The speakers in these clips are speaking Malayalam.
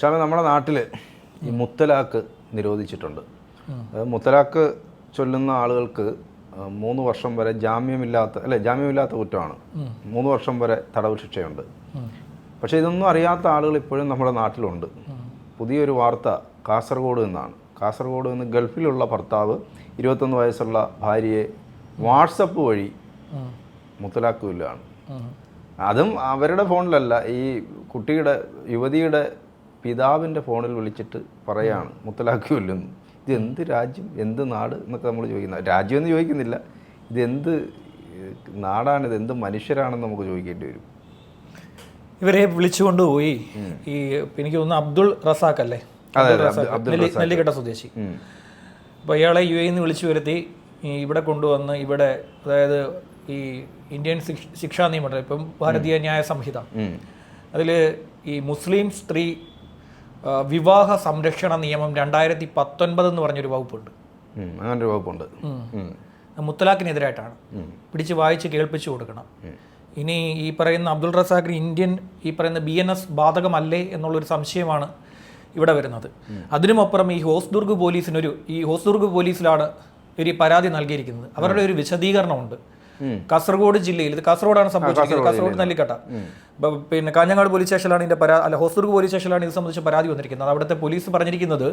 ഷാമി നമ്മുടെ നാട്ടിൽ ഈ മുത്തലാക്ക് നിരോധിച്ചിട്ടുണ്ട്. മുത്തലാക്ക് ചൊല്ലുന്ന ആളുകൾക്ക് മൂന്ന് വർഷം വരെ ജാമ്യമില്ലാത്ത അല്ലെ ജാമ്യമില്ലാത്ത കുറ്റമാണ്. മൂന്ന് വർഷം വരെ തടവ് ശിക്ഷയുണ്ട്. പക്ഷേ ഇതൊന്നും അറിയാത്ത ആളുകൾ ഇപ്പോഴും നമ്മുടെ നാട്ടിലുണ്ട്. പുതിയൊരു വാർത്ത കാസർഗോഡ് നിന്നാണ്. കാസർഗോഡ് നിന്ന് ഗൾഫിലുള്ള ഭർത്താവ് ഇരുപത്തൊന്ന് വയസ്സുള്ള ഭാര്യയെ വാട്സപ്പ് വഴി മുത്തലാക്കുല്ലാണ് അതും അവരുടെ ഫോണിലല്ല. ഈ കുട്ടിയുടെ യുവതിയുടെ പിതാവിന്റെ ഫോണിൽ വിളിച്ചിട്ട് പറയാണ് മുത്തലാക്കുമില്ലെന്ന് ഇത് എന്ത് രാജ്യം എന്ത് നാട് എന്നൊക്കെ നമ്മൾ ചോദിക്കുന്നത്. രാജ്യം എന്ന് ചോദിക്കുന്നില്ല. ഇതെന്ത് നാടാണിത് എന്ത് മനുഷ്യരാണെന്ന് നമുക്ക് ചോദിക്കേണ്ടി വരും. ഇവരെ വിളിച്ചുകൊണ്ട് പോയി ഈ എനിക്ക് തോന്നുന്നു അബ്ദുൾ റസാഖ് അല്ലേ? നെല്ലിക്കട്ട സ്വദേശി. അപ്പോൾ ഇയാളെ യു എന്ന് വിളിച്ചു വരുത്തി ഇവിടെ കൊണ്ടുവന്ന് ഇവിടെ അതായത് ഈ ഇന്ത്യൻ ശിക്ഷ- നിയമം ഇപ്പം ഭാരതീയ ന്യായ സംഹിത. അതിൽ ഈ മുസ്ലിം സ്ത്രീ വിവാഹ സംരക്ഷണ നിയമം രണ്ടായിരത്തി പത്തൊൻപത് എന്ന് പറഞ്ഞൊരു വകുപ്പുണ്ട്. അങ്ങനൊരു വകുപ്പുണ്ട്. മുത്തലാഖിനെതിരായിട്ടാണ്. പിടിച്ച് വായിച്ച് കേൾപ്പിച്ചു കൊടുക്കണം. ഇനി ഈ പറയുന്ന അബ്ദുൾ റസാഖിന് ഇന്ത്യൻ ഈ പറയുന്ന ബി എൻ എസ് ബാധകമല്ലേ എന്നുള്ളൊരു സംശയമാണ് ഇവിടെ വരുന്നത്. അതിനുമപ്പുറം ഈ ഹോസ്ദുർഗ് പോലീസിനൊരു ഈ ഹോസ്ദുർഗ് പോലീസിലാണ് ഒരു പരാതി നൽകിയിരിക്കുന്നത്. അവരുടെ ഒരു വിശദീകരണമുണ്ട്. കാസർഗോഡ് ജില്ലയിൽ ഇത് കാസർഗോഡാണ് സംഭവിച്ചിരിക്കുന്നത്. കാസർഗോഡ് നെല്ലിക്കട്ട. പിന്നെ കാഞ്ഞങ്ങാട് പോലീസ് സ്റ്റേഷനിലാണ് ഇതിന്റെ പരാ അല്ല ഹോസ്ദുർഗ് പോലീസ് സ്റ്റേഷനിലാണ് ഇത് സംബന്ധിച്ച് പരാതി വന്നിരിക്കുന്നത്. അവിടുത്തെ പോലീസ് പറഞ്ഞിരിക്കുന്നത്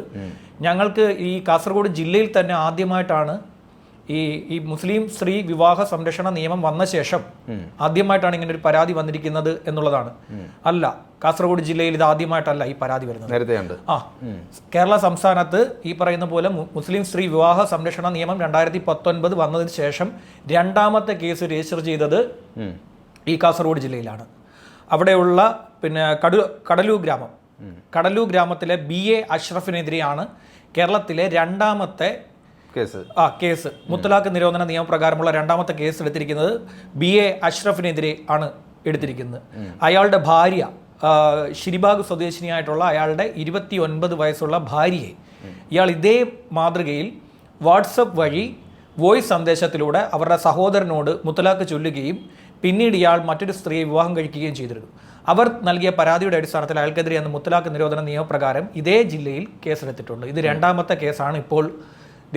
ഞങ്ങൾക്ക് ഈ കാസർഗോഡ് ജില്ലയിൽ തന്നെ ആദ്യമായിട്ടാണ് ഈ ഈ മുസ്ലിം സ്ത്രീ വിവാഹ സംരക്ഷണ നിയമം വന്ന ശേഷം ആദ്യമായിട്ടാണ് ഇങ്ങനെ ഒരു പരാതി വന്നിരിക്കുന്നത് എന്നുള്ളതാണ്. അല്ല കാസർഗോഡ് ജില്ലയിൽ ഇത് ആദ്യമായിട്ടല്ല ഈ പരാതി വരുന്നത്. നേരത്തെ ഉണ്ട് ആ കേരള സംസ്ഥാനത്ത് ഈ പറയുന്ന പോലെ മുസ്ലിം സ്ത്രീ വിവാഹ സംരക്ഷണ നിയമം രണ്ടായിരത്തി പത്തൊൻപത് വന്നതിന് ശേഷം രണ്ടാമത്തെ കേസ് രജിസ്റ്റർ ചെയ്തത് ഈ കാസർഗോഡ് ജില്ലയിലാണ്. അവിടെയുള്ള പിന്നെ കടു കടലൂർ ഗ്രാമം. കടലൂർ ഗ്രാമത്തിലെ ബി എ അഷ്റഫിനെതിരെയാണ് കേരളത്തിലെ രണ്ടാമത്തെ കേസ്. ആ കേസ്. മുത്തലാഖ് നിരോധന നിയമപ്രകാരമുള്ള രണ്ടാമത്തെ കേസ് എടുത്തിരിക്കുന്നത് ബി എ അഷ്റഫിനെതിരെ ആണ് എടുത്തിരിക്കുന്നത്. അയാളുടെ ഭാര്യ ഷിരിബാഗ് സ്വദേശിനിയായിട്ടുള്ള അയാളുടെ ഇരുപത്തി ഒൻപത് വയസ്സുള്ള ഭാര്യയെ ഇയാൾ ഇതേ മാതൃകയിൽ വാട്സപ്പ് വഴി വോയിസ് സന്ദേശത്തിലൂടെ അവരുടെ സഹോദരനോട് മുത്തലാഖ് ചൊല്ലുകയും പിന്നീട് ഇയാൾ മറ്റൊരു സ്ത്രീയെ വിവാഹം കഴിക്കുകയും ചെയ്തിരുന്നു. അവർ നൽകിയ പരാതിയുടെ അടിസ്ഥാനത്തിൽ അയാൾക്കെതിരെ അന്ന് മുത്തലാഖ് നിരോധന നിയമപ്രകാരം ഇതേ ജില്ലയിൽ കേസെടുത്തിട്ടുണ്ട്. ഇത് രണ്ടാമത്തെ കേസാണ് ഇപ്പോൾ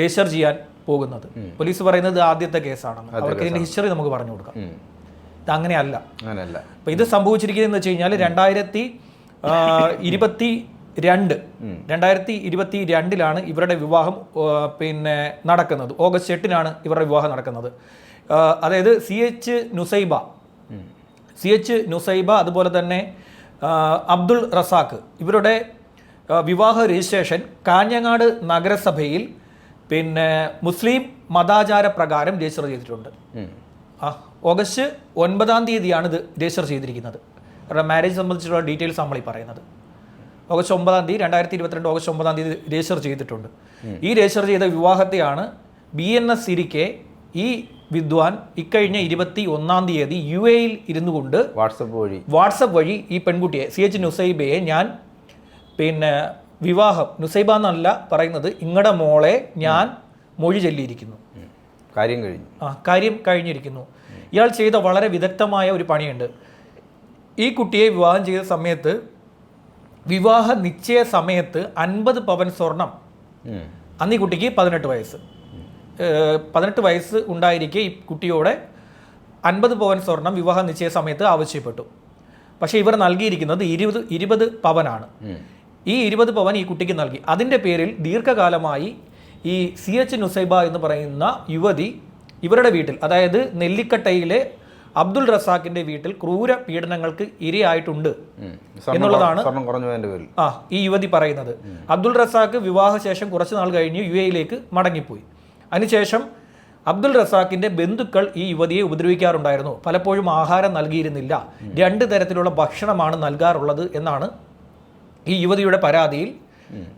രജിസ്റ്റർ ചെയ്യാൻ പോകുന്നത് പോലീസ് പറയുന്നത് ആദ്യത്തെ കേസാണെന്ന്. അവർക്ക് ഇതിന്റെ ഹിസ്റ്ററി നമുക്ക് പറഞ്ഞു കൊടുക്കാം. ഇത് അങ്ങനെയല്ല. അപ്പൊ ഇത് സംഭവിച്ചിരിക്കുന്നത് എന്ന് വെച്ച് കഴിഞ്ഞാൽ രണ്ടായിരത്തി ഇരുപത്തി രണ്ട് രണ്ടായിരത്തി ഇരുപത്തി രണ്ടിലാണ് ഇവരുടെ വിവാഹം പിന്നെ നടക്കുന്നത്. ഓഗസ്റ്റ് എട്ടിനാണ് ഇവരുടെ വിവാഹം നടക്കുന്നത്. അതായത് C H Nusaiba C H Nusaiba അതുപോലെ തന്നെ അബ്ദുൾ റസാഖ് ഇവരുടെ വിവാഹ രജിസ്ട്രേഷൻ കാഞ്ഞങ്ങാട് നഗരസഭയിൽ പിന്നെ മുസ്ലിം മതാചാര പ്രകാരം രജിസ്റ്റർ ചെയ്തിട്ടുണ്ട്. ആ ഓഗസ്റ്റ് ഒൻപതാം തീയതിയാണ് ഇത് രജിസ്റ്റർ ചെയ്തിരിക്കുന്നത്. അവരുടെ മാരേജ് സംബന്ധിച്ചുള്ള ഡീറ്റെയിൽസ് നമ്മൾ ഈ പറയുന്നത്. ഓഗസ്റ്റ് ഒമ്പതാം തീയതി രണ്ടായിരത്തി ഇരുപത്തിരണ്ട് ഓഗസ്റ്റ് ഒമ്പതാം തീയതി രജിസ്റ്റർ ചെയ്തിട്ടുണ്ട്. ഈ രജിസ്റ്റർ ചെയ്ത വിവാഹത്തെയാണ് ബി എൻ എസ് സിരിക്കെ ഈ വിദ്വാൻ ഇക്കഴിഞ്ഞ ഇരുപത്തി ഒന്നാം തീയതി യു എയിൽ ഇരുന്നു കൊണ്ട് വാട്സപ്പ് വഴി. വാട്സപ്പ് വഴി ഈ പെൺകുട്ടിയെ സി എച്ച് നുസൈബയെ ഞാൻ പിന്നെ വിവാഹം. നുസൈബ എന്നല്ല പറയുന്നത് ഇങ്ങടെ മോളെ ഞാൻ മൊഴി ചൊല്ലിയിരിക്കുന്നു. കാര്യം കഴിഞ്ഞു. ആ കാര്യം കഴിഞ്ഞിരിക്കുന്നു. ഇയാൾ ചെയ്ത വളരെ വിദഗ്ധമായ ഒരു പണിയുണ്ട്. ഈ കുട്ടിയെ വിവാഹം ചെയ്ത സമയത്ത് വിവാഹ നിശ്ചയ സമയത്ത് അൻപത് പവൻ സ്വർണം. അന്ന് ഈ കുട്ടിക്ക് പതിനെട്ട് വയസ്സ്. പതിനെട്ട് വയസ്സ് ഉണ്ടായിരിക്കെ ഈ കുട്ടിയോടെ അൻപത് പവൻ സ്വർണം വിവാഹ നിശ്ചയ സമയത്ത് ആവശ്യപ്പെട്ടു. പക്ഷേ ഇവർ നൽകിയിരിക്കുന്നത് ഇരുപത് ഇരുപത് പവനാണ്. ഈ ഇരുപത് പവൻ ഈ കുട്ടിക്ക് നൽകി. അതിന്റെ പേരിൽ ദീർഘകാലമായി ഈ സി എച്ച് നുസൈബ എന്ന് പറയുന്ന യുവതി ഇവരുടെ വീട്ടിൽ അതായത് നെല്ലിക്കട്ടയിലെ അബ്ദുൾ റസാഖിന്റെ വീട്ടിൽ ക്രൂര പീഡനങ്ങൾക്ക് ഇരയായിട്ടുണ്ട് എന്നുള്ളതാണ് ആ ഈ യുവതി പറയുന്നത്. അബ്ദുൾ റസാഖ് വിവാഹശേഷം കുറച്ചു നാൾ കഴിഞ്ഞ് യു എയിലേക്ക് മടങ്ങിപ്പോയി. അതിനുശേഷം അബ്ദുൾ റസാഖിന്റെ ബന്ധുക്കൾ ഈ യുവതിയെ ഉപദ്രവിക്കാറുണ്ടായിരുന്നു. പലപ്പോഴും ആഹാരം നൽകിയിരുന്നില്ല. രണ്ട് തരത്തിലുള്ള ഭക്ഷണമാണ് നൽകാറുള്ളത് എന്നാണ് ഈ യുവതിയുടെ പരാതിയിൽ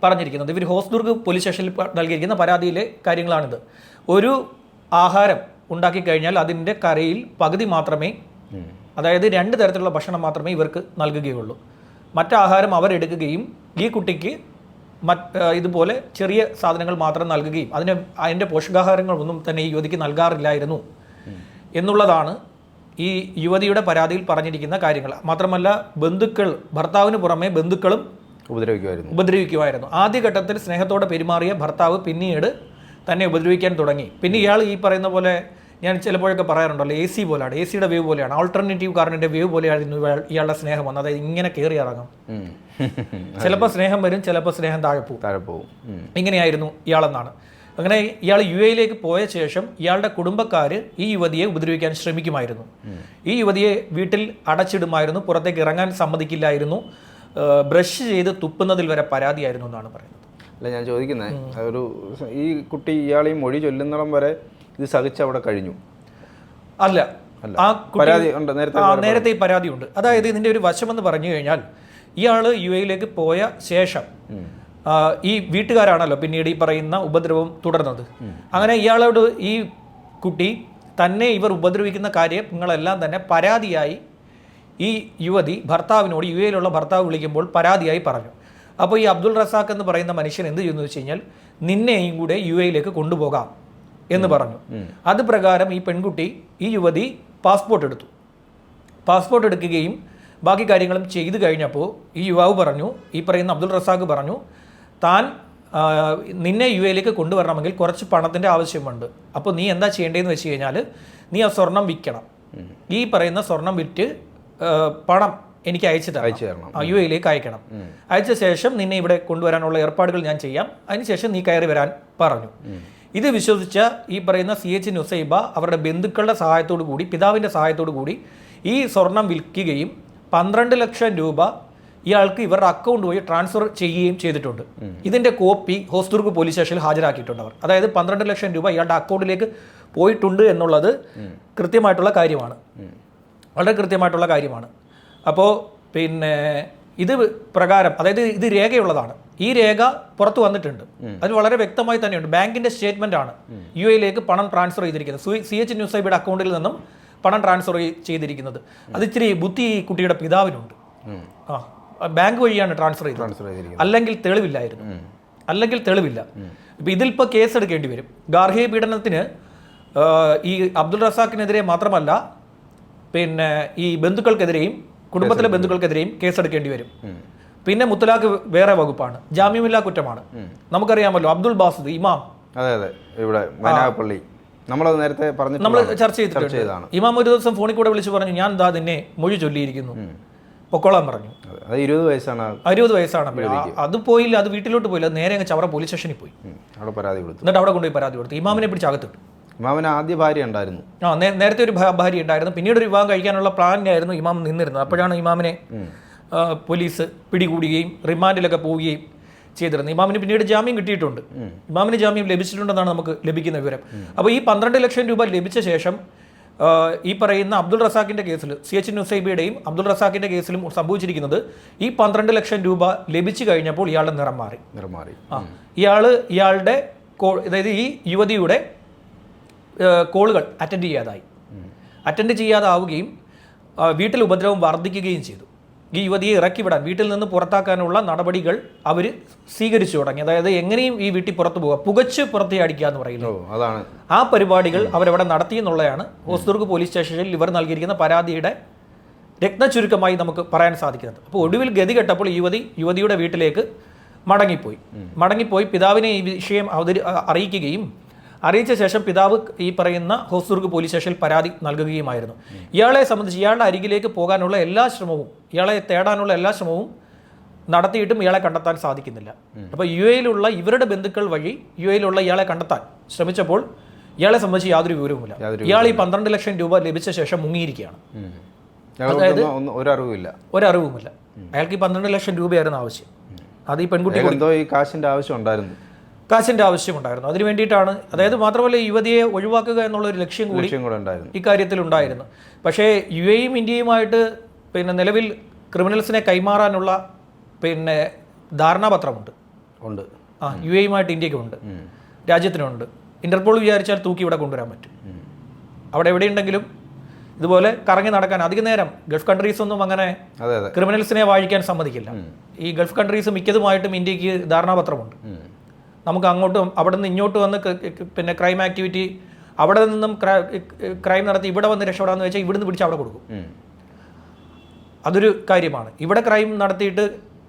പറഞ്ഞിരിക്കുന്നത്. ഇവർ ഹോസ്ദുർഗ് പോലീസ് സ്റ്റേഷനിൽ നൽകിയിരിക്കുന്ന പരാതിയിലെ കാര്യങ്ങളാണിത്. ഒരു ആഹാരം ഉണ്ടാക്കി കഴിഞ്ഞാൽ അതിന്റെ കരയിൽ പകുതി മാത്രമേ അതായത് രണ്ട് തരത്തിലുള്ള ഭക്ഷണം മാത്രമേ ഇവർക്ക് നൽകുകയുള്ളൂ. മറ്റാഹാരം അവരെടുക്കുകയും ഈ കുട്ടിക്ക് മറ്റ് ഇതുപോലെ ചെറിയ സാധനങ്ങൾ മാത്രം നൽകുകയും അതിന് അതിന്റെ പോഷകാഹാരങ്ങളൊന്നും തന്നെ ഈ യുവതിക്ക് നൽകാറില്ലായിരുന്നു. എന്നുള്ളതാണ് ഈ യുവതിയുടെ പരാതിയിൽ പറഞ്ഞിരിക്കുന്ന കാര്യങ്ങൾ. മാത്രമല്ല ബന്ധുക്കൾ ഭർത്താവിന് പുറമെ ബന്ധുക്കളും ഉപദ്രവിക്കുമായിരുന്നു. ഉപദ്രവിക്കുമായിരുന്നു. ആദ്യഘട്ടത്തിൽ സ്നേഹത്തോടെ പെരുമാറിയ ഭർത്താവ് പിന്നീട് തന്നെ ഉപദ്രവിക്കാൻ തുടങ്ങി. പിന്നെ ഇയാൾ ഈ പറയുന്ന പോലെ ഞാൻ ചിലപ്പോഴൊക്കെ പറയാറുണ്ടല്ലോ എ സി പോലെയാണ് എ സിയുടെ വേവ് പോലെയാണ് ആൾട്ടർനേറ്റീവ് കാറിന്റെ വേവ് പോലെയായിരുന്നു ഇയാളുടെ സ്നേഹം വന്നത്. അതായത് ഇങ്ങനെ കയറി ഇറങ്ങും. ചിലപ്പോൾ സ്നേഹം വരും ചിലപ്പോൾ സ്നേഹം താഴെ പോകും താഴെ പോകും ഇങ്ങനെയായിരുന്നു ഇയാളെന്നാണ്. അങ്ങനെ ഇയാൾ യു എയിലേക്ക് പോയ ശേഷം ഇയാളുടെ കുടുംബക്കാർ ഈ യുവതിയെ ഉപദ്രവിക്കാൻ ശ്രമിക്കുമായിരുന്നു. ഈ യുവതിയെ വീട്ടിൽ അടച്ചിടുമായിരുന്നു പുറത്തേക്ക് ഇറങ്ങാൻ സമ്മതിക്കില്ലായിരുന്നു ബ്രഷ് ചെയ്ത് തുപ്പുന്നതിൽ വരെ പരാതിയായിരുന്നു എന്നാണ് പറയുന്നത്. അല്ല ഞാൻ ചോദിക്കുന്നത് ഒരു ഈ കുട്ടി ഇയാൾ ഈ മൊഴി ചൊല്ലുന്നിടം വരെ ഇത് സഹിച്ച് അവിടെ കഴിഞ്ഞു? അല്ല ആ പരാതി ഉണ്ട് നേരത്തെ നേരത്തെ പരാതിയുണ്ട്. അതായത് ഇതിന്റെ ഒരു വശമെന്ന് പറഞ്ഞു കഴിഞ്ഞാൽ ഇയാൾ യു എയിലേക്ക് പോയ ശേഷം ഈ വീട്ടുകാരാണല്ലോ പിന്നീട് ഈ പറയുന്ന ഉപദ്രവം തുടർന്നത്. അങ്ങനെ ഇയാളോട് ഈ കുട്ടി തന്നെ ഇവർ ഉപദ്രവിക്കുന്ന കാര്യം നിങ്ങളെല്ലാം തന്നെ പരാതിയായി ഈ യുവതി ഭർത്താവിനോട് യു എയിലുള്ള ഭർത്താവ് വിളിക്കുമ്പോൾ പരാതിയായി പറഞ്ഞു. അപ്പോൾ ഈ അബ്ദുൾ റസാഖ് എന്ന് പറയുന്ന മനുഷ്യൻ എന്ത് ചെയ്യുന്നു വെച്ച് കഴിഞ്ഞാൽ നിന്നെയും കൂടെ യു എയിലേക്ക് കൊണ്ടുപോകാം എന്ന് പറഞ്ഞു. അത് പ്രകാരം ഈ പെൺകുട്ടി ഈ യുവതി പാസ്പോർട്ട് എടുത്തു. പാസ്പോർട്ട് എടുക്കുകയും ബാക്കി കാര്യങ്ങളും ചെയ്തു കഴിഞ്ഞപ്പോൾ ഈ യുവാവ് പറഞ്ഞു ഈ പറയുന്ന അബ്ദുൾ റസാഖ് പറഞ്ഞു താൻ നിന്നെ യു എയിലേക്ക് കൊണ്ടുവരണമെങ്കിൽ കുറച്ച് പണത്തിന്റെ ആവശ്യമുണ്ട്. അപ്പോൾ നീ എന്താ ചെയ്യേണ്ടതെന്ന് വെച്ച് കഴിഞ്ഞാൽ നീ ആ സ്വർണം വിൽക്കണം. ഈ പറയുന്ന സ്വർണം വിറ്റ് പണം എനിക്ക് അയച്ചു അയച്ചു തരണം. യു എയിലേക്ക് അയക്കണം. അയച്ച ശേഷം നിന്നെ ഇവിടെ കൊണ്ടുവരാനുള്ള ഏർപ്പാടുകൾ ഞാൻ ചെയ്യാം. അതിനുശേഷം നീ കയറി വരാൻ പറഞ്ഞു. ഇത് വിശ്വസിച്ച ഈ പറയുന്ന സി എച്ച് നുസൈബ അവരുടെ ബന്ധുക്കളുടെ സഹായത്തോടു കൂടി പിതാവിന്റെ സഹായത്തോടു കൂടി ഈ സ്വർണം വിൽക്കുകയും പന്ത്രണ്ട് ലക്ഷം രൂപ ഇയാൾക്ക് ഇവരുടെ അക്കൗണ്ട് പോയി ട്രാൻസ്ഫർ ചെയ്യുകയും ചെയ്തിട്ടുണ്ട്. ഇതിന്റെ കോപ്പി ഹോസ്ദുർഗ് പോലീസ് സ്റ്റേഷനിൽ ഹാജരാക്കിയിട്ടുണ്ട് അവർ. അതായത് പന്ത്രണ്ട് ലക്ഷം രൂപ ഇയാളുടെ അക്കൗണ്ടിലേക്ക് പോയിട്ടുണ്ട് എന്നുള്ളത് കൃത്യമായിട്ടുള്ള കാര്യമാണ്. വളരെ കൃത്യമായിട്ടുള്ള കാര്യമാണ്. അപ്പോൾ പിന്നെ ഇത് പ്രകാരം അതായത് ഇത് രേഖയുള്ളതാണ്. ഈ രേഖ പുറത്തു വന്നിട്ടുണ്ട്. അത് വളരെ വ്യക്തമായി തന്നെയുണ്ട്. ബാങ്കിന്റെ സ്റ്റേറ്റ്മെന്റ് ആണ് യു എയിലേക്ക് പണം ട്രാൻസ്ഫർ ചെയ്തിരിക്കുന്നത്. സി എച്ച് ന്യൂസ് ഐബിയുടെ അക്കൗണ്ടിൽ നിന്നും പണം ട്രാൻസ്ഫർ ചെയ്തിരിക്കുന്നത്. അത് ഇച്ചിരി ബുദ്ധി കുട്ടിയുടെ പിതാവിനുണ്ട്. ആ. ബാങ്ക് വഴിയാണ് ട്രാൻസ്ഫർ ചെയ്തത്. ട്രാൻസ്ഫർ ചെയ്തിരിക്കുന്നത്. അല്ലെങ്കിൽ തെളിവില്ലായിരുന്നു. അല്ലെങ്കിൽ തെളിവില്ല. ഇപ്പം ഇതിലിപ്പോൾ കേസ് എടുക്കേണ്ടി വരും. ഗാർഹിക പീഡനത്തിന് ഈ അബ്ദുൾ റസാഖിനെതിരെ മാത്രമല്ല പിന്നെ ഈ ബന്ധുക്കൾക്കെതിരെയും കുടുംബത്തിലെ ബന്ധുക്കൾക്കെതിരെയും കേസെടുക്കേണ്ടി വരും. പിന്നെ മുത്തലാഖ് വേറെ വകുപ്പാണ്. ജാമ്യമില്ലാ കുറ്റമാണ്. നമുക്കറിയാമല്ലോ അബ്ദുൾ ബാസിദ് ഇമാം. അതെ അതെ. ഇവിടെ നമ്മളത് നേരത്തെ നമ്മൾ പറഞ്ഞിട്ടുള്ളതാണ്. ചർച്ച ചെയ്തിട്ടുണ്ട്. ചെയ്തതാണ്. ഇമാം ഒരു ദിവസം ഫോണിൽ കൂടെ വിളിച്ച് പറഞ്ഞു ഞാൻ ദാ നിന്നെ മൊഴി ചൊല്ലിയിരിക്കുന്നു. പൊക്കോളാൻ പറഞ്ഞു. അതെ. ഇരുപത് വയസ്സാണ് അറുപത് വയസ്സാണ് അത് പോയില്ല അത് വീട്ടിലോട്ട് പോയില്ല നേരെ അങ്ങ് ചവറ പോലീസ് സ്റ്റേഷനിൽ പോയി. അവിടെ പരാതി കൊടുത്തു. എന്നിട്ട് അവിടെ കൊണ്ടുപോയി പരാതി കൊടുത്തു. ഇമാമിനെ പിടിച്ച് അകത്തിട്ടു. ഇമാമിന് ആദ്യ ഭാര്യ ഉണ്ടായിരുന്നു. ആ നേരത്തെ ഒരു ഭാര്യ ഉണ്ടായിരുന്നു. പിന്നീട് ഒരു വിവാഹം കഴിക്കാനുള്ള പ്ലാനിലായിരുന്നു ഇമാം നിന്നിരുന്നത്. അപ്പോഴാണ് ഇമാമിനെ പോലീസ് പിടികൂടുകയും റിമാൻഡിലൊക്കെ പോവുകയും ചെയ്തിരുന്നത്. ഇമാമിന് പിന്നീട് ജാമ്യം കിട്ടിയിട്ടുണ്ട്. ഇമാമിന് ജാമ്യം ലഭിച്ചിട്ടുണ്ടെന്നാണ് നമുക്ക് ലഭിക്കുന്ന വിവരം. അപ്പോൾ ഈ പന്ത്രണ്ട് ലക്ഷം രൂപ ലഭിച്ച ശേഷം ഈ പറയുന്ന അബ്ദുൾ റസാഖിന്റെ കേസിൽ സി എച്ച് നുസൈബിയുടെയും അബ്ദുൾ റസാഖിന്റെ കേസിലും സംഭവിച്ചിരിക്കുന്നത് ഈ പന്ത്രണ്ട് ലക്ഷം രൂപ ലഭിച്ചു കഴിഞ്ഞപ്പോൾ ഇയാളുടെ നിറം മാറി. നിർമാറി ആ ഇയാൾ ഇയാളുടെ കോ അതായത് ഈ യുവതിയുടെ കോളുകൾ അറ്റൻഡ് ചെയ്യാതായി. അറ്റൻഡ് ചെയ്യാതാവുകയും വീട്ടിൽ ഉപദ്രവം വർദ്ധിക്കുകയും ചെയ്തു. ഈ യുവതിയെ ഇറക്കിവിടാൻ വീട്ടിൽ നിന്ന് പുറത്താക്കാനുള്ള നടപടികൾ അവർ സ്വീകരിച്ചു തുടങ്ങി. അതായത് എങ്ങനെയും ഈ വീട്ടിൽ പുറത്തു പോവുക പുകച്ച് പുറത്തേ അടിക്കുക എന്ന് പറയുന്നത്. ഓ അതാണ്. ആ പരിപാടികൾ അവരവിടെ നടത്തി എന്നുള്ളതാണ്. ഹോസ്ദുർഗ് പോലീസ് സ്റ്റേഷനിൽ ഇവർ നൽകിയിരിക്കുന്ന പരാതിയുടെ രത്നചുരുക്കമായി നമുക്ക് പറയാൻ സാധിക്കുന്നത്. അപ്പോൾ ഒടുവിൽ ഗതി കെട്ടപ്പോൾ യുവതി യുവതിയുടെ വീട്ടിലേക്ക് മടങ്ങിപ്പോയി. മടങ്ങിപ്പോയി പിതാവിനെ ഈ വിഷയം അവതരി അറിയിക്കുകയും അറിയിച്ച ശേഷം പിതാവ് ഈ പറയുന്ന ഹോസ്ദുർഗ് പോലീസ് സ്റ്റേഷനിൽ പരാതി നൽകുകയുമായിരുന്നു. ഇയാളെ സംബന്ധിച്ച് ഇയാളുടെ അരികിലേക്ക് പോകാനുള്ള എല്ലാ ശ്രമവും ഇയാളെ തേടാനുള്ള എല്ലാ ശ്രമവും നടത്തിയിട്ടും ഇയാളെ കണ്ടെത്താൻ സാധിക്കുന്നില്ല. അപ്പോൾ യു എയിലുള്ള ഇവരുടെ ബന്ധുക്കൾ വഴി യു എയിലുള്ള ഇയാളെ കണ്ടെത്താൻ ശ്രമിച്ചപ്പോൾ ഇയാളെ സംബന്ധിച്ച് യാതൊരു വിവരവുമില്ല. ഇയാൾ ഈ പന്ത്രണ്ട് ലക്ഷം രൂപ ലഭിച്ച ശേഷം മുങ്ങിയിരിക്കുകയാണ്. അതായത് ഒരറിവുമില്ല. ഒരറിവുമില്ല. അയാൾക്ക് ഈ പന്ത്രണ്ട് ലക്ഷം രൂപയായിരുന്നു ആവശ്യം. അത് ഈ പെൺകുട്ടി എന്തോ ഈ കാശിന്റെ ആവശ്യം ഉണ്ടായിരുന്നു. കാശിന്റെ ആവശ്യമുണ്ടായിരുന്നു. അതിന് വേണ്ടിയിട്ടാണ് അതായത് മാത്രമല്ല യുവതിയെ ഒഴിവാക്കുക എന്നുള്ള ഒരു ലക്ഷ്യം കൂടി ഇക്കാര്യത്തിൽ ഉണ്ടായിരുന്നു പക്ഷേ യു എയും ഇന്ത്യയുമായിട്ട് പിന്നെ നിലവിൽ ക്രിമിനൽസിനെ കൈമാറാനുള്ള പിന്നെ ധാരണാപത്രമുണ്ട്. ഉണ്ട്. ആ യു എയുമായിട്ട് ഇന്ത്യക്കുണ്ട് രാജ്യത്തിനുണ്ട്. ഇന്റർപോൾ വിചാരിച്ചാൽ തൂക്കി ഇവിടെ കൊണ്ടുവരാൻ പറ്റും. അവിടെ എവിടെയുണ്ടെങ്കിലും ഇതുപോലെ കറങ്ങി നടക്കാൻ അധിക നേരം ഗൾഫ് കൺട്രീസ് ഒന്നും അങ്ങനെ ക്രിമിനൽസിനെ വാഴിക്കാൻ സമ്മതിക്കില്ല. ഈ ഗൾഫ് കൺട്രീസ് മിക്കതുമായിട്ടും ഇന്ത്യയ്ക്ക് ധാരണാപത്രമുണ്ട്. നമുക്ക് അങ്ങോട്ടും അവിടെ നിന്ന് ഇങ്ങോട്ട് വന്ന് പിന്നെ ക്രൈം ആക്ടിവിറ്റി അവിടെ നിന്നും ക്രൈം നടത്തി ഇവിടെ വന്ന് രക്ഷപ്പെടാമെന്ന് വെച്ചാൽ ഇവിടുന്ന് പിടിച്ച് അവിടെ കൊടുക്കും. അതൊരു കാര്യമാണ്. ഇവിടെ ക്രൈം നടത്തിയിട്ട്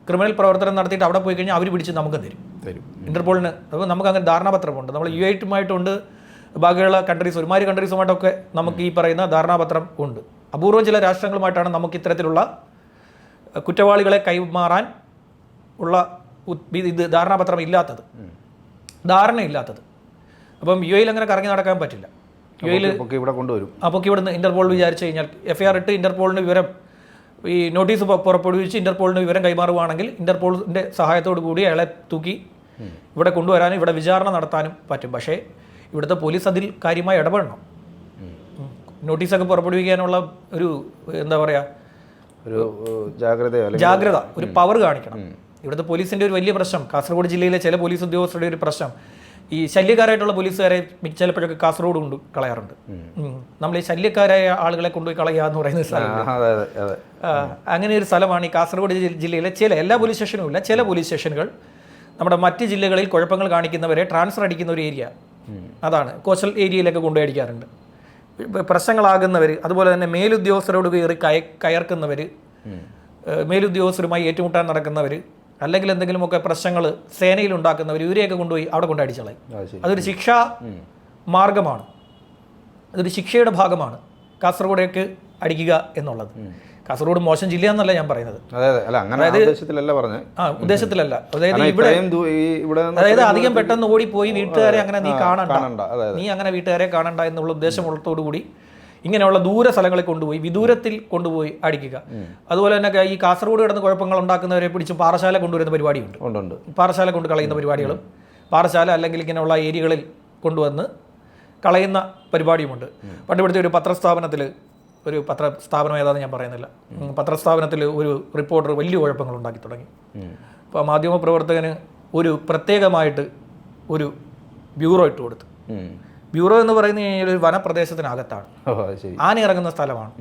ക്രിമിനൽ പ്രവർത്തനം നടത്തിയിട്ട് അവിടെ പോയി കഴിഞ്ഞാൽ അവർ പിടിച്ച് നമുക്ക് തരും. തരും. ഇന്റർപോളിന് അപ്പോൾ നമുക്ക് അങ്ങനെ ധാരണാപത്രമുണ്ട്. നമ്മൾ യു ഐറ്റുമായിട്ടുണ്ട് ബാക്കിയുള്ള കൺട്രീസ് ഒരുമാതിരി കൺട്രീസുമായിട്ടൊക്കെ നമുക്ക് ഈ പറയുന്ന ധാരണാപത്രം ഉണ്ട്. അപൂർവം ചില രാഷ്ട്രങ്ങളുമായിട്ടാണ് നമുക്ക് ഇത്തരത്തിലുള്ള കുറ്റവാളികളെ കൈമാറാൻ ഉള്ള ഇത് ധാരണാപത്രം ഇല്ലാത്തത്. ധാരണയില്ലാത്തത്. അപ്പം യു എയിൽ അങ്ങനെ കറങ്ങി നടക്കാൻ പറ്റില്ല. യു എയിൽ ഇവിടെ കൊണ്ടുവരും. അപ്പോൾ ഇവിടുന്ന് ഇന്റർപോൾ വിചാരിച്ചു കഴിഞ്ഞാൽ എഫ് ഐ ആർ ഇട്ട് ഇന്റർപോളിന് വിവരം ഈ നോട്ടീസ് പുറപ്പെടുവിച്ച് ഇന്റർപോളിന് വിവരം കൈമാറുവാണെങ്കിൽ ഇന്റർപോളിന്റെ സഹായത്തോടു കൂടി അയാളെ തൂക്കി ഇവിടെ കൊണ്ടുവരാനും ഇവിടെ വിചാരണ നടത്താനും പറ്റും. പക്ഷേ ഇവിടുത്തെ പോലീസ് അതിൽ കാര്യമായി ഇടപെടണം. നോട്ടീസൊക്കെ പുറപ്പെടുവിക്കാനുള്ള ഒരു എന്താ പറയുക ഒരു ജാഗ്രത ജാഗ്രത ഒരു പവർ കാണിക്കണം. ഇവിടുത്തെ പോലീസിന്റെ ഒരു വലിയ പ്രശ്നം. കാസർഗോഡ് ജില്ലയിലെ ചില പോലീസ് ഉദ്യോഗസ്ഥരുടെ ഒരു പ്രശ്നം. ഈ ശല്യക്കാരായിട്ടുള്ള പോലീസുകാരെ ചിലപ്പോഴൊക്കെ കാസർഗോഡ് കൊണ്ട് കളയാറുണ്ട്. നമ്മൾ ഈ ശല്യക്കാരായ ആളുകളെ കൊണ്ടുപോയി കളയുക എന്ന് പറയുന്ന അങ്ങനെ ഒരു സ്ഥലമാണ് ഈ കാസർഗോഡ് ജില്ലയിലെ ചില എല്ലാ പോലീസ് സ്റ്റേഷനും ഇല്ല. ചില പോലീസ് സ്റ്റേഷനുകൾ നമ്മുടെ മറ്റ് ജില്ലകളിൽ കുഴപ്പങ്ങൾ കാണിക്കുന്നവരെ ട്രാൻസ്ഫർ അടിക്കുന്ന ഒരു ഏരിയ. അതാണ്. കോസ്റ്റൽ ഏരിയയിലൊക്കെ കൊണ്ടുപോയി അടിക്കാറുണ്ട്. പ്രശ്നങ്ങളാകുന്നവർ അതുപോലെ തന്നെ മേലുദ്യോഗസ്ഥരോട് കയറി കയ കയർക്കുന്നവർ മേലുദ്യോഗസ്ഥരുമായി ഏറ്റുമുട്ടാൻ നടക്കുന്നവർ അല്ലെങ്കിൽ എന്തെങ്കിലുമൊക്കെ പ്രശ്നങ്ങൾ സേനയിൽ ഉണ്ടാക്കുന്നവർ ഇവരെയൊക്കെ കൊണ്ടുപോയി അവിടെ കൊണ്ട് അടിച്ചളയും അതൊരു ശിക്ഷാ മാർഗമാണ്. അതൊരു ശിക്ഷയുടെ ഭാഗമാണ് കാസർഗോഡേക്ക് അടിക്കുക എന്നുള്ളത്. കാസർഗോഡ് മോശം ജില്ല എന്നല്ല ഞാൻ പറയുന്നത്. ഉദ്ദേശത്തിലല്ല പറഞ്ഞത് ആ ഉദ്ദേശത്തിലല്ല. അതായത് ഇവിടെ അതായത് അധികം പെട്ടെന്ന് ഓടിപ്പോയി വീട്ടുകാരെ അങ്ങനെ നീ കാണണ്ട. നീ അങ്ങനെ വീട്ടുകാരെ കാണണ്ട എന്നുള്ള ഉദ്ദേശമുള്ളതോടു കൂടി ഇങ്ങനെയുള്ള ദൂര സ്ഥലങ്ങളിൽ കൊണ്ടുപോയി വിദൂരത്തിൽ കൊണ്ടുപോയി അടിക്കുക. അതുപോലെ തന്നെ ഈ കാസർഗോഡ് കിടന്ന് കുഴപ്പങ്ങൾ ഉണ്ടാക്കുന്നവരെ പിടിച്ച് പാറശാല കൊണ്ടുവരുന്ന പരിപാടിയുണ്ട്. പാറശാല കൊണ്ട് കളയുന്ന പരിപാടികളും പാറശാല അല്ലെങ്കിൽ ഇങ്ങനെയുള്ള ഏരിയകളിൽ കൊണ്ടുവന്ന് കളയുന്ന പരിപാടിയുമുണ്ട്. പണ്ട് ഇവിടുത്തെ ഒരു പത്രസ്ഥാപനത്തിൽ ഒരു പത്രസ്ഥാപനം ഏതാന്ന് ഏതാണെന്ന് ഞാൻ പറയുന്നില്ല. പത്രസ്ഥാപനത്തിൽ ഒരു റിപ്പോർട്ടർ വലിയ കുഴപ്പങ്ങൾ ഉണ്ടാക്കി തുടങ്ങി. അപ്പോൾ മാധ്യമ പ്രവർത്തകന് ഒരു പ്രത്യേകമായിട്ട് ഒരു ബ്യൂറോ ഇട്ട് കൊടുത്തു. ബ്യൂറോ എന്ന് പറയുന്നത് കഴിഞ്ഞാൽ ഒരു വനപ്രദേശത്തിനകത്താണ്. ഓ ശരി. ആന ഇറങ്ങുന്ന സ്ഥലമാണ്.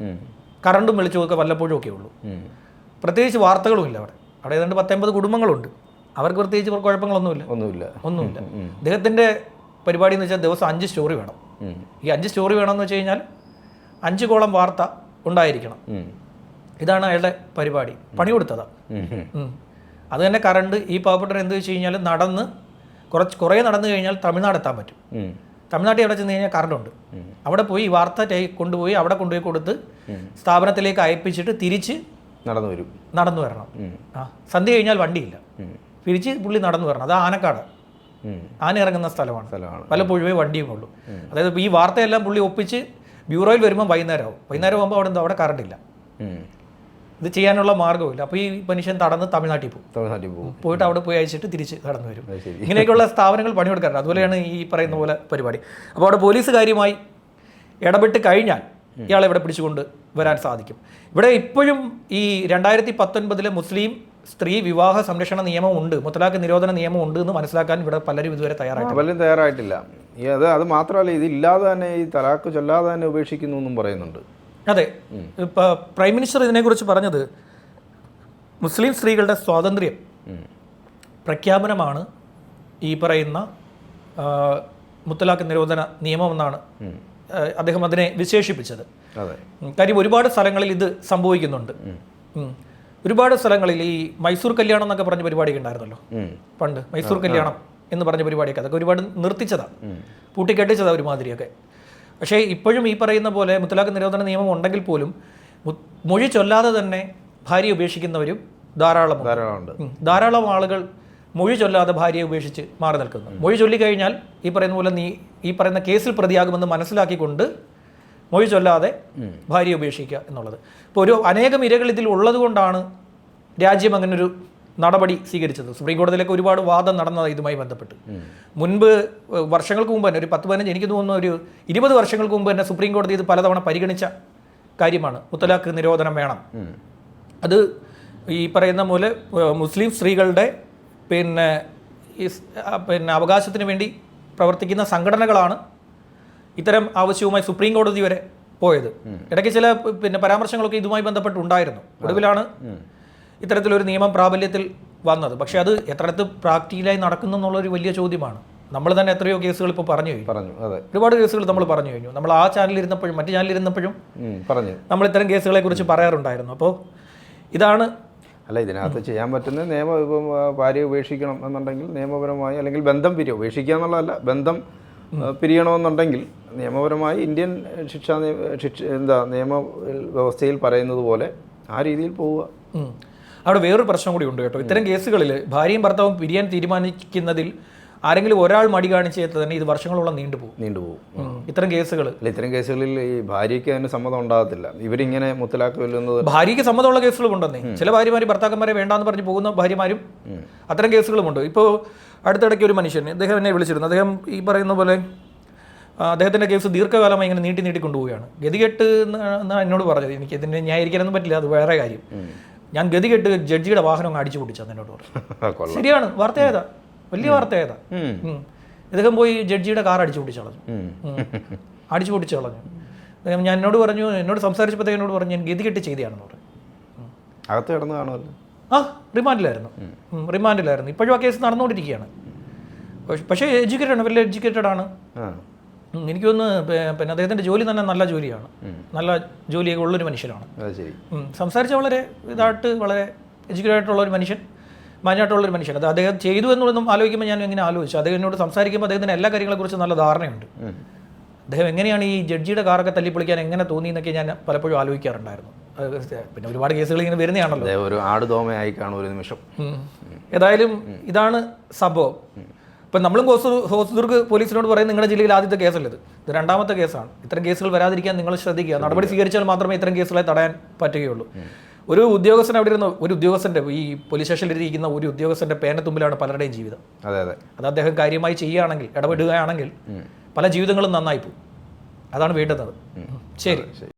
കറണ്ടും വെളിച്ചവും ഒക്കെ വല്ലപ്പോഴും ഒക്കെ ഉള്ളൂ. പ്രത്യേകിച്ച് വാർത്തകളും ഇല്ല അവിടെ. അവിടെ ഏതാണ്ട് പത്തൊമ്പത് കുടുംബങ്ങളുണ്ട്. അവർക്ക് പ്രത്യേകിച്ച് കുഴപ്പങ്ങളൊന്നുമില്ല. ഒന്നുമില്ല. ഒന്നുമില്ല. അദ്ദേഹത്തിന്റെ പരിപാടി എന്ന് വെച്ചാൽ ദിവസം അഞ്ച് സ്റ്റോറി വേണം. ഈ അഞ്ച് സ്റ്റോറി വേണമെന്ന് വെച്ച് കഴിഞ്ഞാൽ അഞ്ച് കോളം വാർത്ത ഉണ്ടായിരിക്കണം. ഇതാണ് അയാളുടെ പരിപാടി. പണി. ഉം. അത് തന്നെ കറണ്ട് ഈ പാവപ്പെട്ടവർ എന്ത് വെച്ച് കഴിഞ്ഞാൽ നടന്ന് കുറച്ച് കുറേ നടന്നു കഴിഞ്ഞാൽ തമിഴ്നാട് എത്താൻ പറ്റും. തമിഴ്നാട്ടിൽ എവിടെ ചെന്ന് കഴിഞ്ഞാൽ കറണ്ട് ഉണ്ട്. അവിടെ പോയി ഈ വാർത്ത കൊണ്ടുപോയി അവിടെ കൊണ്ടുപോയി കൊടുത്ത് സ്ഥാപനത്തിലേക്ക് അയപ്പിച്ചിട്ട് തിരിച്ച് നടന്നു വരും. നടന്നു വരണം. ആ സന്ധ്യ കഴിഞ്ഞാൽ വണ്ടിയില്ല. തിരിച്ച് പുള്ളി നടന്നു വരണം. അത് ആനക്കാട്. ആന ഇറങ്ങുന്ന സ്ഥലമാണ്. പലപ്പോഴും പലപ്പോഴുമേ വണ്ടിയും ഉള്ളൂ. അതായത് ഈ വാർത്തയെല്ലാം പുള്ളി ഒപ്പിച്ച് ബ്യൂറോയിൽ വരുമ്പോൾ വൈകുന്നേരം ആവും വൈകുന്നേരം ആകുമ്പോൾ അവിടെ എന്താ അവിടെ കറണ്ട് ഇല്ല. ഉം. ഇത് ചെയ്യാനുള്ള മാർഗമില്ല അപ്പോൾ ഈ മനുഷ്യൻ തടന്ന് തമിഴ്നാട്ടിൽ പോകും. തമിഴ്നാട്ടിൽ പോകും. പോയിട്ട് അവിടെ പോയി അയച്ചിട്ട് തിരിച്ച് കടന്നു വരും. ഇങ്ങനെയൊക്കെയുള്ള സ്ഥാപനങ്ങൾ പണിയെടുക്കാറുണ്ട്. അതുപോലെയാണ് ഈ പറയുന്ന പോലെ പരിപാടി. അപ്പോൾ അവിടെ പോലീസ് കാര്യമായി ഇടപെട്ട് കഴിഞ്ഞാൽ ഇയാളെ ഇവിടെ പിടിച്ചുകൊണ്ട് വരാൻ സാധിക്കും. ഇവിടെ ഇപ്പോഴും ഈ രണ്ടായിരത്തി പത്തൊൻപതിലെ മുസ്ലിം സ്ത്രീ വിവാഹ സംരക്ഷണ നിയമം ഉണ്ട്. മുത്തലാഖ് നിരോധന നിയമം ഉണ്ട് എന്ന് മനസ്സിലാക്കാൻ ഇവിടെ പലരും ഇതുവരെ തയ്യാറായിട്ടില്ല. പലരും തയ്യാറായിട്ടില്ല. ഈ അത് അത് മാത്രമല്ല ഇതില്ലാതെ തന്നെ ഈ തലാക്ക് ചൊല്ലാതെ തന്നെ ഉപേക്ഷിക്കുന്നു എന്നും പറയുന്നുണ്ട്. അതെ. ഇപ്പോൾ പ്രൈം മിനിസ്റ്റർ ഇതിനെക്കുറിച്ച് പറഞ്ഞത് മുസ്ലിം സ്ത്രീകളുടെ സ്വാതന്ത്ര്യം പ്രഖ്യാപനമാണ് ഈ പറയുന്ന മുത്തലാഖ് നിരോധന നിയമമെന്നാണ് എന്നാണ് അദ്ദേഹം അതിനെ വിശേഷിപ്പിച്ചത്. കാര്യം ഒരുപാട് സ്ഥലങ്ങളിൽ ഇത് സംഭവിക്കുന്നുണ്ട്. ഒരുപാട് സ്ഥലങ്ങളിൽ ഈ മൈസൂർ കല്യാണം എന്നൊക്കെ പറഞ്ഞ പരിപാടിയൊക്കെ ഉണ്ടായിരുന്നല്ലോ? പണ്ട് മൈസൂർ കല്യാണം എന്ന് പറഞ്ഞ പരിപാടിയൊക്കെ. അതൊക്കെ ഒരുപാട് നിർത്തിച്ചതാണ് പൂട്ടിക്കെട്ടിച്ചതാണ് ഒരുമാതിരിയൊക്കെ. പക്ഷേ ഇപ്പോഴും ഈ പറയുന്ന പോലെ മുത്തലാഖ് നിരോധന നിയമം ഉണ്ടെങ്കിൽ പോലും മൊഴി ചൊല്ലാതെ തന്നെ ഭാര്യ ഉപേക്ഷിക്കുന്നവരും ധാരാളം ധാരാളമുണ്ട്. ധാരാളം ആളുകൾ മൊഴി ചൊല്ലാതെ ഭാര്യയെ ഉപേക്ഷിച്ച് മാറി നിൽക്കുന്നു. മൊഴി ചൊല്ലിക്കഴിഞ്ഞാൽ ഈ പറയുന്ന പോലെ നീ ഈ പറയുന്ന കേസിൽ പ്രതിയാകുമെന്ന് മനസ്സിലാക്കിക്കൊണ്ട് മൊഴി ചൊല്ലാതെ ഭാര്യയെ ഉപേക്ഷിക്കുക എന്നുള്ളത്. ഇപ്പോൾ ഒരു അനേകം ഇരകൾ ഇതിൽ ഉള്ളതുകൊണ്ടാണ് രാജ്യം അങ്ങനെ ഒരു നടപടി സ്വീകരിച്ചത്. സുപ്രീം കോടതിയിലേക്ക് ഒരുപാട് വാദം നടന്നത് ഇതുമായി ബന്ധപ്പെട്ട്. മുൻപ് വർഷങ്ങൾക്ക് മുമ്പ് തന്നെ ഒരു പത്ത് പതിനഞ്ച് എനിക്ക് തോന്നുന്ന ഒരു ഇരുപത് വർഷങ്ങൾക്ക് മുമ്പ് തന്നെ സുപ്രീം കോടതി ഇത് പലതവണ പരിഗണിച്ച കാര്യമാണ്. മുത്തലാഖ് നിരോധനം വേണം. അത് ഈ പറയുന്ന പോലെ മുസ്ലിം സ്ത്രീകളുടെ പിന്നെ പിന്നെ അവകാശത്തിന് വേണ്ടി പ്രവർത്തിക്കുന്ന സംഘടനകളാണ് ഇത്തരം ആവശ്യവുമായി സുപ്രീം കോടതി വരെ പോയത്. ഇടയ്ക്ക് ചില പിന്നെ പരാമർശങ്ങളൊക്കെ ഇതുമായി ബന്ധപ്പെട്ടുണ്ടായിരുന്നു ഒടുവിലാണ് ഇത്തരത്തിലൊരു നിയമം പ്രാബല്യത്തിൽ വന്നത്. പക്ഷേ അത് എത്രത്ത് പ്രാക്ടിക്കലായി നടക്കുന്നു എന്നുള്ളൊരു വലിയ ചോദ്യമാണ്. നമ്മൾ തന്നെ എത്രയോ കേസുകൾ ഇപ്പോൾ പറഞ്ഞു കഴിഞ്ഞു. പറഞ്ഞു അതെ. ഒരുപാട് കേസുകൾ നമ്മൾ പറഞ്ഞു കഴിഞ്ഞു. നമ്മൾ ആ ചാനലിൽ ഇരുന്നപ്പോഴും മറ്റു ചാനലിൽ ഇരുന്നപ്പോഴും പറഞ്ഞു. നമ്മൾ ഇത്തരം കേസുകളെ കുറിച്ച് പറയാറുണ്ടായിരുന്നു. അപ്പോൾ ഇതാണ് അല്ല ഇതിനകത്ത് ചെയ്യാൻ പറ്റുന്ന നിയമം ഇപ്പം ഭാര്യ ഉപേക്ഷിക്കണം എന്നുണ്ടെങ്കിൽ നിയമപരമായി അല്ലെങ്കിൽ ബന്ധം പിരിയോ ഉപേക്ഷിക്കുക എന്നുള്ളതല്ല ബന്ധം പിരിയണമെന്നുണ്ടെങ്കിൽ നിയമപരമായി ഇന്ത്യൻ ശിക്ഷാ ശിക്ഷ എന്താ നിയമ വ്യവസ്ഥയിൽ പറയുന്നത് പോലെ ആ രീതിയിൽ പോവുക. അവിടെ വേറൊരു പ്രശ്നം കൂടി ഉണ്ട് കേട്ടോ. ഇത്തരം കേസുകളിൽ ഭാര്യയും ഭർത്താവും പിരിയാൻ തീരുമാനിക്കുന്നതിൽ ആരെങ്കിലും ഒരാൾ മടി കാണിച്ചേത്ത് തന്നെ ഇത് വർഷങ്ങളോളം നീണ്ടുപോകും. നീണ്ടുപോകും ഇത്തരം കേസുകൾ ഇത്തരം കേസുകളിൽ ഈ ഭാര്യയ്ക്ക് അതിന് സമ്മതം ഉണ്ടാകത്തില്ല. ഇവരിങ്ങനെ മുത്തലാക്ക് വെല്ലുന്നത് ഭാര്യയ്ക്ക് സമ്മതമുള്ള കേസുകളും ഉണ്ടെന്നേ. ചില ഭാര്യമാർ ഭർത്താക്കന്മാരെ വേണ്ടാന്ന് പറഞ്ഞ് പോകുന്ന ഭാര്യമാരും അത്തരം കേസുകളുമുണ്ട് ഇപ്പോൾ അടുത്തിടയ്ക്ക് ഒരു മനുഷ്യൻ അദ്ദേഹം എന്നെ വിളിച്ചിരുന്നു. അദ്ദേഹം ഈ പറയുന്ന പോലെ അദ്ദേഹത്തിന്റെ അദ്ദേഹത്തിന്റെ കേസ് ദീർഘകാലമായി ഇങ്ങനെ നീട്ടി നീട്ടി കൊണ്ടുപോവുകയാണ്. ഗതികെട്ട് എന്നാണ് എന്നോട് പറഞ്ഞത് എനിക്ക് ഇതിനെ ന്യായീകരിക്കാനൊന്നും പറ്റില്ല അത് വേറെ കാര്യം. ഞാൻ ഗതി കെട്ട് ജഡ്ജിയുടെ വാഹനം അങ്ങ് അടിച്ചു പൊട്ടിച്ചു എന്നോട് പറഞ്ഞു. ശരിയാണ് ശരിയാണ് വാർത്തയായതാ. വലിയ വാർത്തയായതാ. ഏതാ. ഇദ്ദേഹം പോയി ജഡ്ജിയുടെ കാർ അടിച്ചു പൊട്ടിച്ചു കളഞ്ഞു. അടിച്ചു പൊട്ടിച്ചു കളഞ്ഞു. ഞാൻ എന്നോട് പറഞ്ഞു എന്നോട് സംസാരിച്ചപ്പോഴത്തേക്ക് എന്നോട് പറഞ്ഞു ഞാൻ ഗതി ഗതികെട്ട് ചെയ്തതാണെന്ന് പറഞ്ഞു. അകത്ത് കിടന്ന് കാണുമല്ലോ. ആ റിമാൻഡിലായിരുന്നു. റിമാൻഡിലായിരുന്നു. ഇപ്പോഴും ആ കേസ് നടന്നുകൊണ്ടിരിക്കുകയാണ്. പക്ഷെ- എഡ്യൂക്കേറ്റഡ് ആണ് വലിയ എഡ്യൂക്കേറ്റഡ് ആണ്. എനിക്ക് തോന്നുന്നു പിന്നെ അദ്ദേഹത്തിന്റെ ജോലി തന്നെ നല്ല ജോലിയാണ്. നല്ല ജോലിയൊക്കെ ഉള്ളൊരു മനുഷ്യനാണ്. സംസാരിച്ച വളരെ ഇതായിട്ട് വളരെ എഡ്യൂക്കേറ്റഡ് ആയിട്ടുള്ള ഒരു മനുഷ്യൻ മാന്യമായിട്ടുള്ളൊരു മനുഷ്യൻ. അത് അദ്ദേഹം ചെയ്തു എന്നുള്ളതും ആലോചിക്കുമ്പോൾ ഞാൻ ഇങ്ങനെ ആലോചിച്ചു. അദ്ദേഹം എന്നോട് സംസാരിക്കുമ്പോൾ അദ്ദേഹത്തിന് എല്ലാ കാര്യങ്ങളെക്കുറിച്ച് നല്ല ധാരണയുണ്ട്. അദ്ദേഹം എങ്ങനെയാണ് ഈ ജഡ്ജിയുടെ കാറൊക്കെ തല്ലിപ്പൊളിക്കാൻ എങ്ങനെ തോന്നി എന്നൊക്കെ ഞാൻ പലപ്പോഴും ആലോചിക്കാറുണ്ടായിരുന്നു. പിന്നെ ഒരുപാട് കേസുകൾ ഇങ്ങനെ വരുന്നതാണല്ലോ. ഒരു ആടുതോമയായി കാണും ഒരു നിമിഷം. ഏതായാലും ഇതാണ് സംഭവം. ഇപ്പം നമ്മളും ഹോസ് ഹോസ്ദുർഗ് പോലീസിനോട് പറയും നിങ്ങളുടെ ജില്ലയിൽ ആദ്യത്തെ കേസല്ലത് ഇത്? രണ്ടാമത്തെ കേസാണ്. ഇത്തരം കേസുകൾ വരാതിരിക്കാൻ നിങ്ങൾ ശ്രദ്ധിക്കുക. നടപടി സ്വീകരിച്ചാൽ മാത്രമേ ഇത്തരം കേസുകളെ തടയാൻ പറ്റുകയുള്ളൂ. ഒരു ഉദ്യോഗസ്ഥൻ അവിടെ ഇരുന്ന ഒരു ഉദ്യോഗസ്ഥന്റെ ഈ പോലീസ് സ്റ്റേഷനിൽ ഇരിക്കുന്ന ഒരു ഉദ്യോഗസ്ഥന്റെ പേനത്തുമ്പിലാണ് പലരുടെയും ജീവിതം. അതെ അതെ. അത് അദ്ദേഹം കാര്യമായി ചെയ്യുകയാണെങ്കിൽ ഇടപെടുകയാണെങ്കിൽ പല ജീവിതങ്ങളും നന്നായി പോകും. അതാണ് വേണ്ടുന്നത്. ശരി. ശരി.